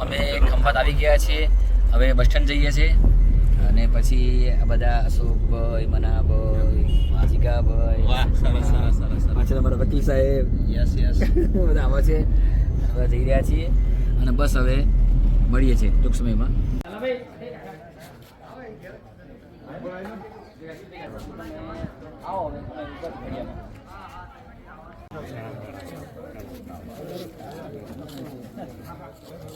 અમે ખંભાત આવી ગયા છીએ. હવે બસ સ્ટેન્ડ જઈએ છીએ. અને પછી આ બધા અશોકભાઈ મનાભાઈ સરસ. પાછળ અમારા વકીલ સાહેબ. Yes yes. બધા આવા છે. હવે જઈ રહ્યા છીએ. અને બસ હવે મળીએ છીએ ટૂંક સમયમાં.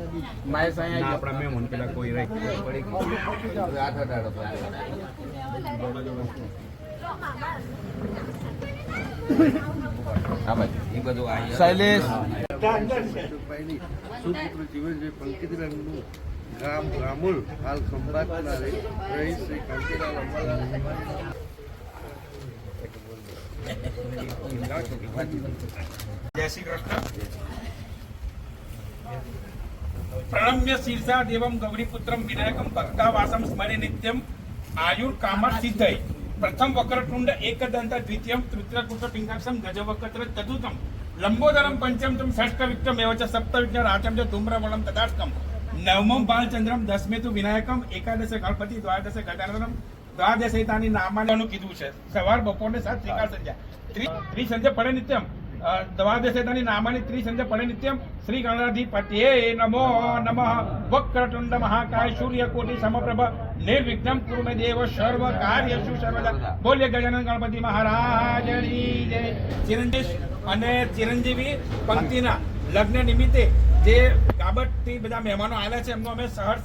આપણા મહેમાન પેલા કોઈ રહી શૈલેષ સુપુત્ર જીવનભાઈ પંકિતરામનું ગામ ગામુલ હાલ ખંભાતના રહી. શ્રી કાંતિલાલ અંબાલાલ જય શ્રી કૃષ્ણ. પ્રણમ્ય શીર્ષા દેવમ ગૌરીપુત્રમ વિનાયકમ ભક્તાવાસમ સ્મરે નિત્યમ આયુર કામર સિદ્ધય પ્રથમ વક્રતુંડ એકદંત દ્વિતીયમ તૃતીયકુટ પિંગાક્ષમ ગજવક્ર ચતુર્થમ લંબોદરમ પંચમતમ ષષ્ઠવિક્રમ એવ ચ સપ્તવિજ્ઞ રાચમ ચ ધૂમ્રવળમ તદાષ્ટમ નવમમ બાલચંદ્રમ દસમે તુ વિનાયકમ એકાદશ ગણપતિ દ્વાદશ ગજાનનમ દ્વાદશેતાની નામાનું કીધું છે સવાર બપોરને સાત ત્રિકાળ સંધ્યા ત્રિ- ત્રિસંધ્યા પડે નિત્યમ પડે નિત્યમ. શ્રી ગણાધિપત્યે નમો નમઃ. વક્રતુંડ મહાકાય સૂર્યકોટિ સમપ્રભ. નિર્વિઘ્નમ કુરુ મે દેવ સર્વ કાર્યશુ સર્વદા. બોલ્ય ગજાનન ગણપતિ મહારાજની જય. અને ચિરંજીવી પંક્તિના લગ્ન નિમિત્તે જે કાબટથી બધા મહેમાનો આવ્યા છે, એમનો અમે સહર્ષ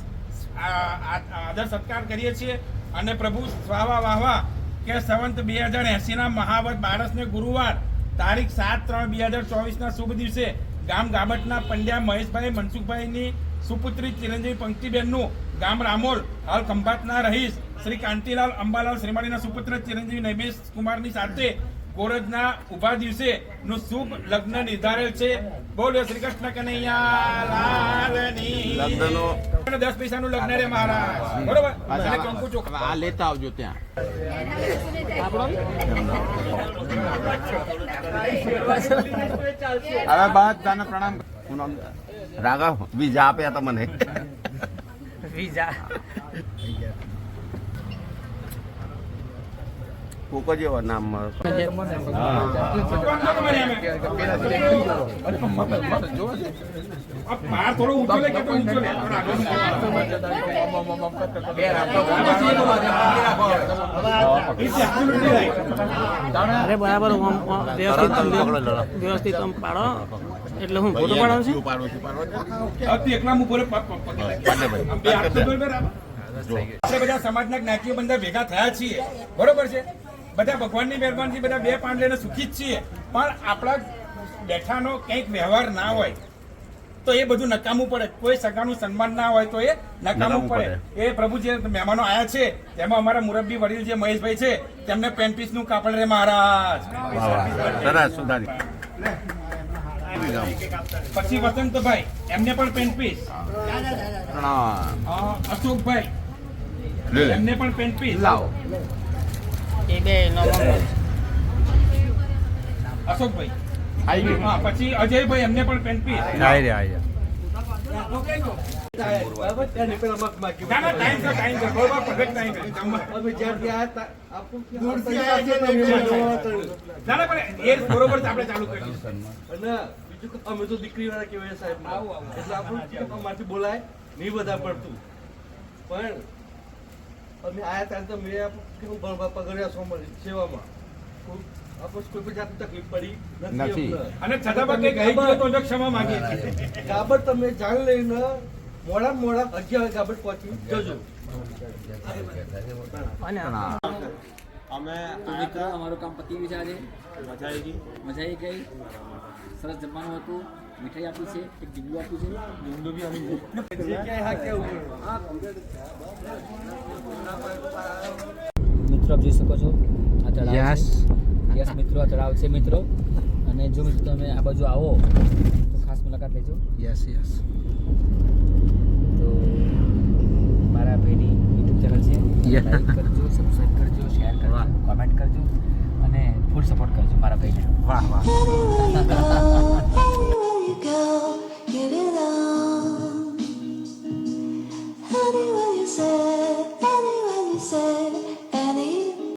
આદર સત્કાર કરીએ છીએ. અને પ્રભુ સ્વાવા વાહવા, કે સંવંત બે હજાર એંસીના મહાવત બારસને ગુરુવાર તારીખ સાત ત્રણ બે હજાર ચોવીસના શુભ દિવસે ગામ ગાબટના પંડ્યા મહેશભાઈ, મનસુખભાઈની સુપુત્રી ચિરંજીવી પંક્તિબેનનું ગામ રામોલ, હાલ ખંભાતના રહીશ. શ્રી કાંતિલાલ અંબાલાલ શ્રીમાળીના સુપુત્ર ચિરંજીવી નૈમેશ કુમારની સાથે ગોરજના ઊભા દિવસે નું શુભ લગ્ન નિર્ધારેલ છે. બોલો શ્રી કૃષ્ણ કનૈયા લાલની લગ્નનો અને દસ પૈસાનું લગ્ન રે મહારાજ. બરોબર? અને કંકુ ચોખા આ લેતા આવજો ત્યાં. હવે બધાને પ્રણામ. પૂનમ રાઘવ. બીજા આપ્યા તમને કોકો જેવો નામ બાર થોડો ઊંચો લે કે તો ઊંચો લે થોડો આગળ અરે બરાબર વ્યવસ્થિત પાડો. એટલે હું ફોટો પાડો છું? એકલા બોલે. આપણે બધા સમાજના જ્ઞાતિઓ બધા ભેગા થયા છીએ. બરોબર છે? બધા ભગવાનની મહેરબાનીથી બધા બે પાંચ લઈને સુખી જ છીએ. પણ આપણા બેઠાનો કંઈક વ્યવહાર ના હોય તો એ બધું નકામું પડે. કોઈ સગાનું સન્માન ના હોય તો એ નકામું પડે. એ પ્રભુ જે મહેમાનો આયા છે તેમાં અમારા મુરબ્બી વડીલ જે મહેશભાઈ છે તેમને પેન્ટ પીસનું કાપડ રે મહારાજ. સરસ સુધારી. પછી વસંતભાઈ એમને પણ પેન્ટ પીસ. અશોકભાઈ. એમને પણ પેન્ટ પીસ. લાવો. એ બે અશોકભાઈ. આવી હા પછી અજયભાઈ એમને પણ પેન્ટ પીસ આઈ રે આઈ રે ના ના ટાઈમ છે ટાઈમ છે. બરોબર perfect time છે. જમવા. અમે તા, દીકરી વાળા કેવાય સાહેબ એટલે આપણું બોલાય નહીં બધા પડતું. પણ અમે આયા ત્યારે તો મેં કેવું ભણવા પગડ્યા છો મળી સેવામાં. કોઈ- આપણે કોઈ પણ જાતની તકલીફ પડી નથી. અને છતાં પણ ગયું તો ક્ષમા માંગીએ છીએ. ગાબર તમે જાણ લઈને મોડા મોડા અગિયાર ગાબર પહોંચી જજો. અને અમે તો મિત્રો અમારું કામ પતી ગયું છે આજે. મજા આવી ગઈ. મજા આવી ગઈ. સરસ જમવાનું હતું. મીઠાઈ આપી છે. એક ડીબલું આપ્યું છે. જે બી હા મિત્રો આપ જોઈ શકો છો આ તળાવ યસ. યસ મિત્રો આ તળાવ છે મિત્રો. અને જો મિત્રો તમે આ બાજુ આવો તો ખાસ મુલાકાત લેજો. યસ યસ તો મારા ભાઈની યુટ્યુબ ચેનલ છે. લાઈક કરજો સબસ્ક્રાઈબ કરજો શેર કરજો વાહ. કોમેન્ટ કરજો અને ફૂલ સપોર્ટ કરજો મારા ભાઈને. વાહ વાહ.